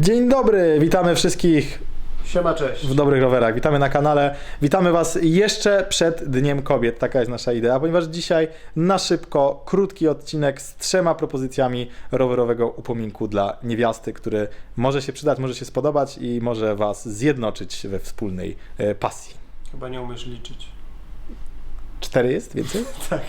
Dzień dobry, witamy wszystkich Siema, cześć. w Dobrych Rowerach. Witamy na kanale. Witamy Was jeszcze przed Dniem Kobiet. Taka jest nasza idea, ponieważ dzisiaj na szybko krótki odcinek z trzema propozycjami rowerowego upominku dla niewiasty, który może się przydać, może się spodobać i może Was zjednoczyć we wspólnej e, pasji. Chyba nie umiesz liczyć. Cztery jest więcej? Tak.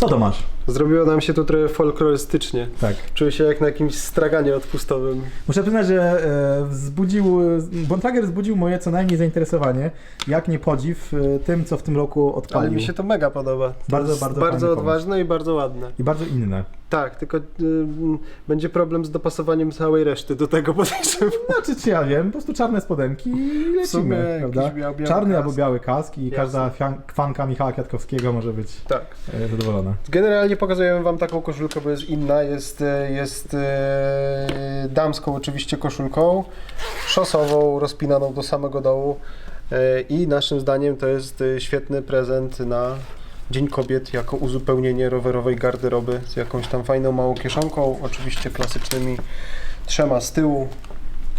Co to masz? Zrobiło nam się tu trochę folklorystycznie. Tak. Czuję się jak na jakimś straganie odpustowym. Muszę przyznać, że e, wzbudził, Bontrager wzbudził moje co najmniej zainteresowanie, jak nie podziw e, tym, co w tym roku odpalił. Ale mi się to mega podoba. To Bardzo, bardzo bardzo fajny odważne i bardzo ładne. I bardzo inne. Tak, tylko y, będzie problem z dopasowaniem całej reszty do tego podejrzewam. Znaczy, czy ja wiem, po prostu czarne spodenki i sumie lecimy, jakiś prawda? biał- biały Czarny kask. albo biały kask i Jasne. każda fian- fanka Michała Kwiatkowskiego może być Tak. e, zadowolona. Generalnie pokazujemy Wam taką koszulkę, bo jest inna. Jest, e, jest e, damską oczywiście koszulką, szosową, rozpinaną do samego dołu. E, I naszym zdaniem to jest e, świetny prezent na Dzień Kobiet jako uzupełnienie rowerowej garderoby z jakąś tam fajną małą kieszonką, oczywiście klasycznymi trzema z tyłu,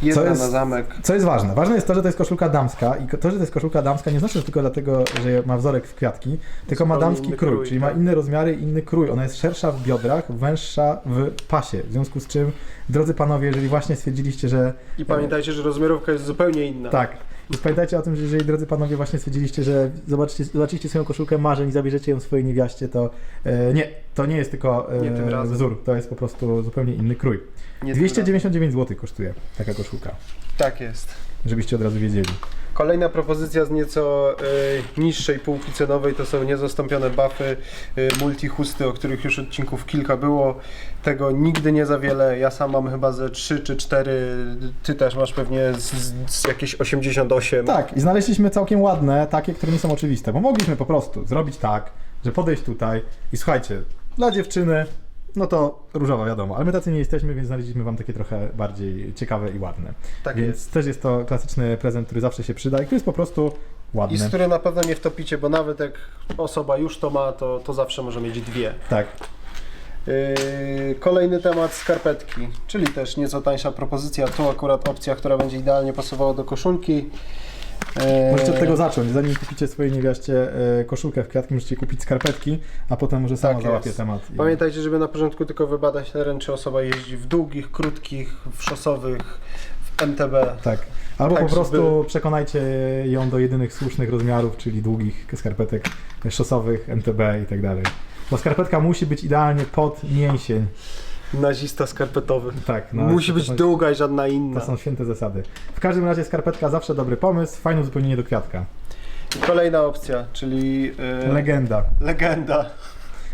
jedna jest- na zamek. Co jest ważne? Ważne jest to, że to jest koszulka damska i to, że to jest koszulka damska nie znaczy, że tylko dlatego, że ma wzorek w kwiatki, tylko ma damski krój, krój, czyli ma tak. inne rozmiary i inny krój. Ona jest szersza w biodrach, węższa w pasie. W związku z czym, drodzy panowie, jeżeli właśnie stwierdziliście, że I pamiętajcie, że rozmiarówka jest zupełnie inna. Tak. I pamiętajcie o tym, że jeżeli drodzy panowie właśnie stwierdziliście, że zobaczycie, zobaczycie swoją koszulkę marzeń i zabierzecie ją swojej niewiaście, to e, nie, to nie jest tylko e, Nie tym razem. wzór, to jest po prostu zupełnie inny krój. Nie 299 zł kosztuje taka koszulka, Tak jest. żebyście od razu wiedzieli. Kolejna propozycja z nieco y, niższej półki cenowej to są niezastąpione buffy, y, multi-chusty, o których już odcinków kilka było. Tego nigdy nie za wiele. Ja sam mam chyba ze 3 czy 4. Ty też masz pewnie z, z, z jakieś 88. Tak, i znaleźliśmy całkiem ładne, takie, które nie są oczywiste, bo mogliśmy po prostu zrobić tak, że podejść tutaj i słuchajcie, dla dziewczyny, no to różowa wiadomo, ale my tacy nie jesteśmy, więc znaleźliśmy wam takie trochę bardziej ciekawe i ładne. tak więc jest. też jest to klasyczny prezent, który zawsze się przyda i który jest po prostu ładny. I z której na pewno nie wtopicie, bo nawet jak osoba już to ma, to, to zawsze może mieć dwie. Tak. Yy, kolejny temat skarpetki, czyli też nieco tańsza propozycja. Tu akurat opcja, która będzie idealnie pasowała do koszulki. Yy, Możecie od tego zacząć. Zanim kupicie swojej niewiaście e, koszulkę w kwiatki, możecie kupić skarpetki, a potem może sama Tak załapie jest. temat. i- Pamiętajcie, żeby na początku tylko wybadać teren, czy osoba jeździ w długich, krótkich, w szosowych, w MTB. Tak. Albo Tak, po prostu żeby- przekonajcie ją do jedynych słusznych rozmiarów, czyli długich skarpetek szosowych, MTB i tak dalej. Bo skarpetka musi być idealnie pod mięsień. Nazista skarpetowy. Tak. no, Musi to być są- długa i żadna inna. To są święte zasady. W każdym razie skarpetka zawsze dobry pomysł, fajne uzupełnienie do kwiatka. Kolejna opcja, czyli yy, Legenda. legenda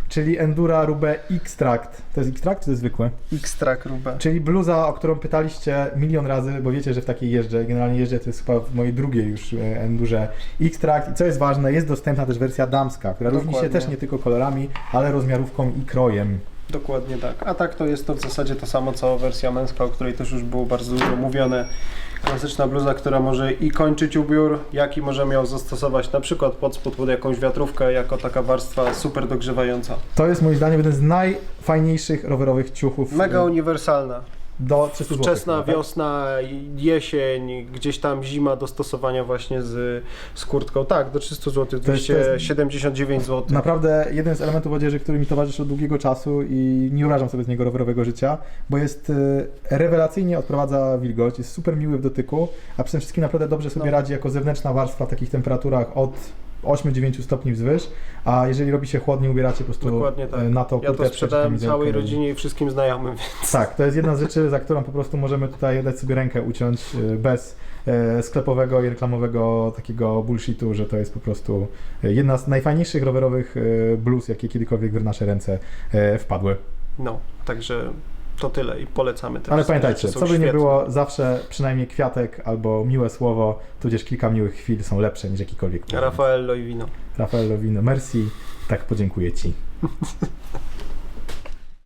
Czyli Endura Rube X-Tract. To jest X-Tract czy to jest zwykłe? X-Track Rubę. Czyli bluza, o którą pytaliście milion razy, bo wiecie, że w takiej jeżdżę. Generalnie jeżdżę, to jest chyba w mojej drugiej już e, Endurze X-Tract. I co jest ważne, jest dostępna też wersja damska, która różni się Dokładnie. też nie tylko kolorami, ale rozmiarówką i krojem. Dokładnie tak. A tak to jest to w zasadzie to samo co wersja męska, o której też już było bardzo dużo mówione. Klasyczna bluza, która może i kończyć ubiór, jak i możemy ją zastosować na przykład pod spód, pod jakąś wiatrówkę, jako taka warstwa super dogrzewająca. To jest moim zdaniem jeden z najfajniejszych rowerowych ciuchów Mega e, uniwersalna. Do 300 zł. Wczesna wiosna, jesień, gdzieś tam zima do stosowania właśnie z, z kurtką. Tak, do 300 zł, To jest- to jest- 279 zł. Naprawdę jeden z elementów odzieży, który mi towarzyszy od długiego czasu i nie urażam sobie z niego rowerowego życia, bo jest e, rewelacyjnie odprowadza wilgoć, jest super miły w dotyku, a przede wszystkim naprawdę dobrze sobie No. radzi jako zewnętrzna warstwa w takich temperaturach od 8-9 stopni wzwyż, a jeżeli robi się chłodniej, ubieracie po prostu Dokładnie tak. e, na to Ja to sprzedałem całej rodzinie i wszystkim znajomym. więc- Tak, to jest jedna z rzeczy, za którą po prostu możemy tutaj dać sobie rękę uciąć e, bez e, sklepowego i reklamowego takiego bullshitu, że to jest po prostu jedna z najfajniejszych rowerowych blues, jakie kiedykolwiek w nasze ręce wpadły. No, także to tyle i polecamy też. Ale pamiętajcie, co by nie było, zawsze przynajmniej kwiatek albo miłe słowo, tudzież kilka miłych chwil są lepsze niż jakikolwiek. prezent. Rafael Loivino. Rafael Lowino, merci, tak podziękuję Ci.